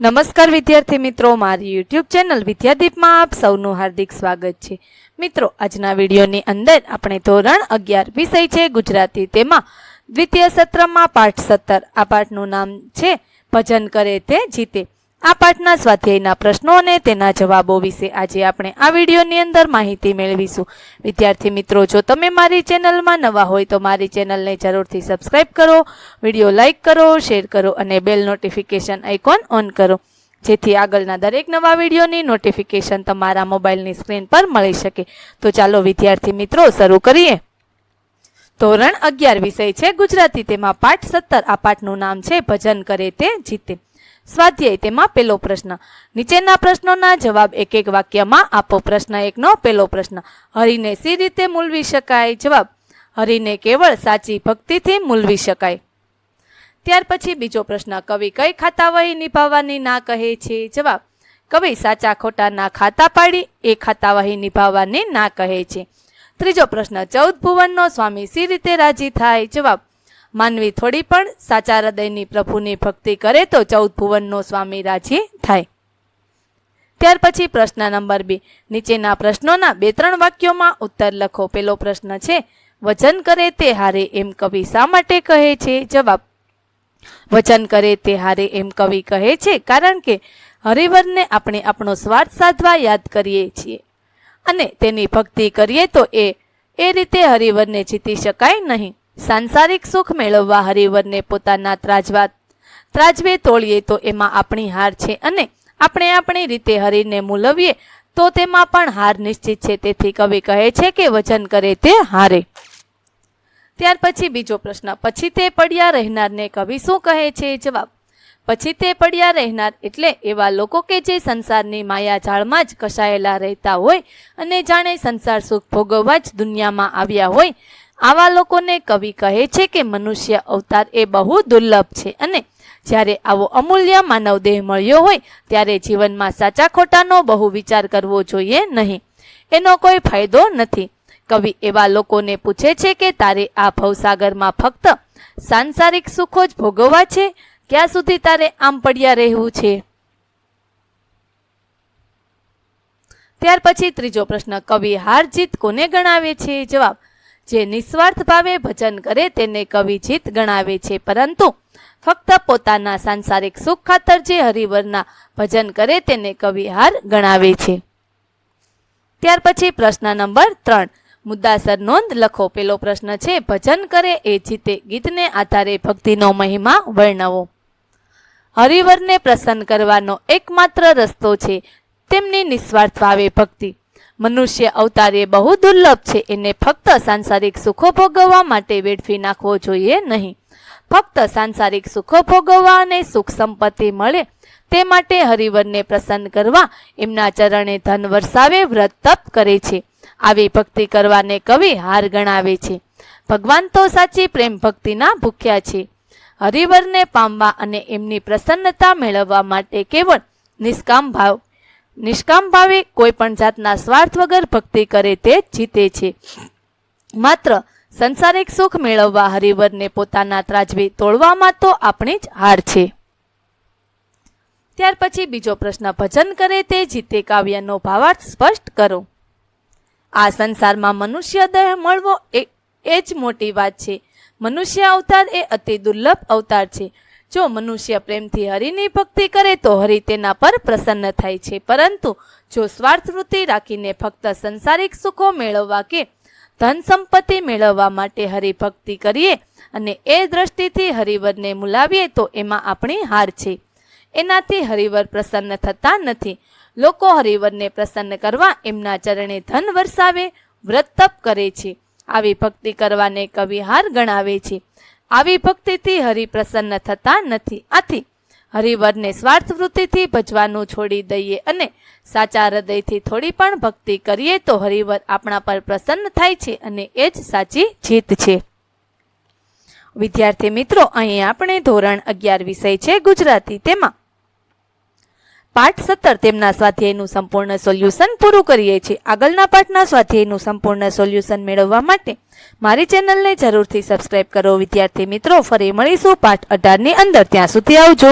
નમસ્કાર વિદ્યાર્થી મિત્રો, મારી યુટ્યુબ ચેનલ વિદ્યાદીપમાં આપ સૌનું હાર્દિક સ્વાગત છે. મિત્રો, આજના વિડીયોની અંદર આપણે ધોરણ અગિયાર વિષય છે ગુજરાતી. તેમાં દ્વિતીય સત્રમાં પાઠ સત્તર. આ પાઠનું નામ છે, ભજન કરે તે જીતે. આ પાઠના સ્વાધ્યાયના પ્રશ્નો અને તેના જવાબો વિશે આજે આપણે આ વિડીયોની અંદર માહિતી મેળવીશું. વિદ્યાર્થી મિત્રો, જો તમે મારી ચેનલમાં નવા હોય તો મારી ચેનલને જરૂરથી સબસ્ક્રાઇબ કરો, વીડિયો લાઇક કરો, શેર કરો અને બેલ નોટિફિકેશન આઇકોન ઓન કરો. જેથી આગળના દરેક નવા વિડીયોની નોટિફિકેશન તમારા મોબાઈલની સ્ક્રીન પર મળી શકે. તો ચાલો વિદ્યાર્થી મિત્રો, શરૂ કરીએ. ધોરણ અગિયાર વિષય છે ગુજરાતી. તેમાં પાઠ સત્તર, આ પાઠનું નામ છે, ભજન કરે તે જીતે. સ્વાધ્યાય તેમાં પેલો પ્રશ્ન. નીચેના પ્રશ્નોના જવાબ એક એક વાક્યમાં આપો. પ્રશ્ન એકનો, પેલો પ્રશ્ન. હરિને સી રીતે મૂલવી શકાય? જવાબ. હરિને કેવળ સાચી ભક્તિથી મૂલવી શકાય. ત્યાર પછી બીજો પ્રશ્ન. કવિ કઈ ખાતાવહી નિભાવવાની ના કહે છે? જવાબ. કવિ સાચા ખોટા ના ખાતા પાડી, એ ખાતાવહી નિભાવવાની ના કહે છે. ત્રીજો પ્રશ્ન. ચૌદ ભુવનનો સ્વામી સી રીતે રાજી થાય? જવાબ. માનવી થોડી પણ સાચા હૃદયની પ્રભુની ભક્તિ કરે તો ચૌદ ભુવનનો સ્વામી રાજી થાય. ત્યાર પછી પ્રશ્ન નંબર બે. નીચેના પ્રશ્નોના બે ત્રણ વાક્યોમાં ઉત્તર લખો. પેલો પ્રશ્ન છે વચન કરે તે હારે એમ કવિ શા માટે કહે છે? જવાબ વચન કરે તે હારે એમ કવિ કહે છે કારણ કે હરિવરને આપણે આપણો સ્વાર્થ સાધવા યાદ કરીએ છીએ અને તેની ભક્તિ કરીએ તો એ એ રીતે હરિવરને જીતી શકાય નહીં. સાંસારિક સુખ મેળવવા હરિવરને પોતાના ત્રાજવા ત્રાજવે તોળીએ તો એમાં આપણી હાર છે અને આપણે આપણી રીતે હરિને મૂલવીએ તો તેમાં પણ હાર નિશ્ચિત છે. તેથી કવિ કહે છે કે વજન કરે તે હારે. ત્યાર પછી બીજો પ્રશ્ન, પછી તે પડ્યા રહેનારને કવિ શું કહે છે? જવાબ, પછી તે પડ્યા રહેનાર એટલે એવા લોકો કે જે સંસારની માયા જાળમાં જ કસાયેલા રહેતા હોય અને જાણે સંસાર સુખ ભોગવવા જ દુનિયામાં આવ્યા હોય આવા લોકોને કવિ કહે છે કે મનુષ્ય અવતાર એ બહુ દુર્લભ છે અને જ્યારે આવો અમૂલ્ય માનવ દેહ મળ્યો હોય ત્યારે જીવનમાં સાચા ખોટાનો બહુ વિચાર કરવો જોઈએ નહીં. એનો કોઈ ફાયદો નથી. કવિ એવા લોકોને પૂછે છે કે તારે આ ભવસાગરમાં ફક્ત સાંસારિક સુખો જ ભોગવવા છે? ક્યાં સુધી તારે આમ પડ્યા રહેવું છે? ત્યાર પછી ત્રીજો પ્રશ્ન, કવિ હાર જીત કોને ગણાવે છે? જવાબ જે નિસ્વાર્થ ભાવે ભજન કરે તેને કવિ જીત ગણાવે છે. પરંતુ ફક્ત પોતાના સાંસારિક સુખ ખાતર જે હરિવરના ભજન કરે તેને કવિ હાર ગણાવે છે. ત્યાર પછી પ્રશ્ન નંબર ત્રણ. મુદ્દાસર નોંધ લખો. પેલો પ્રશ્ન છે, ભજન કરે એ જીતે ગીતને આધારે ભક્તિનો મહિમા વર્ણવો. હરિવરને પ્રસન્ન કરવાનો એકમાત્ર રસ્તો છે તેમની નિસ્વાર્થ ભાવે ભક્તિ. મનુષ્ય અવતાર એ બહુ દુર્લભ છે. એને ફક્ત સાંસારિક સુખો ભોગવવા માટે વેડફી નાખવો જોઈએ નહીં. ફક્ત સાંસારિક સુખો ભોગવવા અને સુખ સંપત્તિ મળે તે માટે હરિવરને પ્રસન્ન કરવા એમના ચરણે ધન વરસાવે, વ્રત તપ કરે છે. આવી ભક્તિ કરવાને કવિ હાર ગણાવે છે. ભગવાન તો સાચી પ્રેમ ભક્તિના ભૂખ્યા છે. હરિવરને પામવા અને એમની પ્રસન્નતા મેળવવા માટે કેવળ નિષ્કામ ભાવ નિષ્કામ ભાવે કોઈ પણ જાતના સ્વાર્થ વગર ભક્તિ કરે તે જીતે છે. માત્ર સંસારિક સુખ મેળવવા હરિવરને પોતાના ત્રાજવી તોડવામાં તો આપણી જ હાર છે. ત્યાર પછી બીજો પ્રશ્ન, ભજન કરે તે જીતે કાવ્યનો ભાવાર્થ સ્પષ્ટ કરો. આ સંસારમાં મનુષ્ય દેહ મળવો એ એ જ મોટી વાત છે. મનુષ્ય અવતાર એ અતિ દુર્લભ અવતાર છે. જો મનુષ્ય પ્રેમથી હરિની ભક્તિ કરે તો હરિ તેના પર પ્રસન્ન થાય છે. પરંતુ જો સ્વાર્થ વૃત્તિ રાખીને ફક્ત સંસારિક સુખો મેળવવા કે ધન સંપત્તિ મેળવવા માટે હરિભક્તિ કરીએ અને એ દ્રષ્ટિથી હરિવરને મુલાવીએ તો એમાં આપણી હાર છે. એનાથી હરિવર પ્રસન્ન થતા નથી. લોકો હરિવરને પ્રસન્ન કરવા એમના ચરણે ધન વરસાવે, વ્રત તપ કરે છે. આવી ભક્તિ કરવાને કવિ હાર ગણાવે છે. આવી ભક્તિથી હરિ પ્રસન્ન થતા નથી. આથી હરિવરને સ્વાર્થ વૃત્તિથી ભજવાનું છોડી દઈએ અને સાચા હૃદયથી થોડી પણ ભક્તિ કરીએ તો હરિવર આપણા પર પ્રસન્ન થાય છે અને એ જ સાચી જીત છે. વિદ્યાર્થી મિત્રો, અહીં આપણે ધોરણ અગિયાર વિષય છે ગુજરાતી. તેમાં પાઠ સત્તર તેમના સ્વાધ્યાયનું સંપૂર્ણ સોલ્યુશન પૂરું કરીએ છીએ. આગળના પાઠના સ્વાધ્યાયનું સંપૂર્ણ સોલ્યુશન મેળવવા માટે મારી ચેનલને જરૂરથી સબસ્ક્રાઇબ કરો. વિદ્યાર્થી મિત્રો, ફરી મળીશું પાઠ અઢારની અંદર. ત્યાં સુધી આવજો.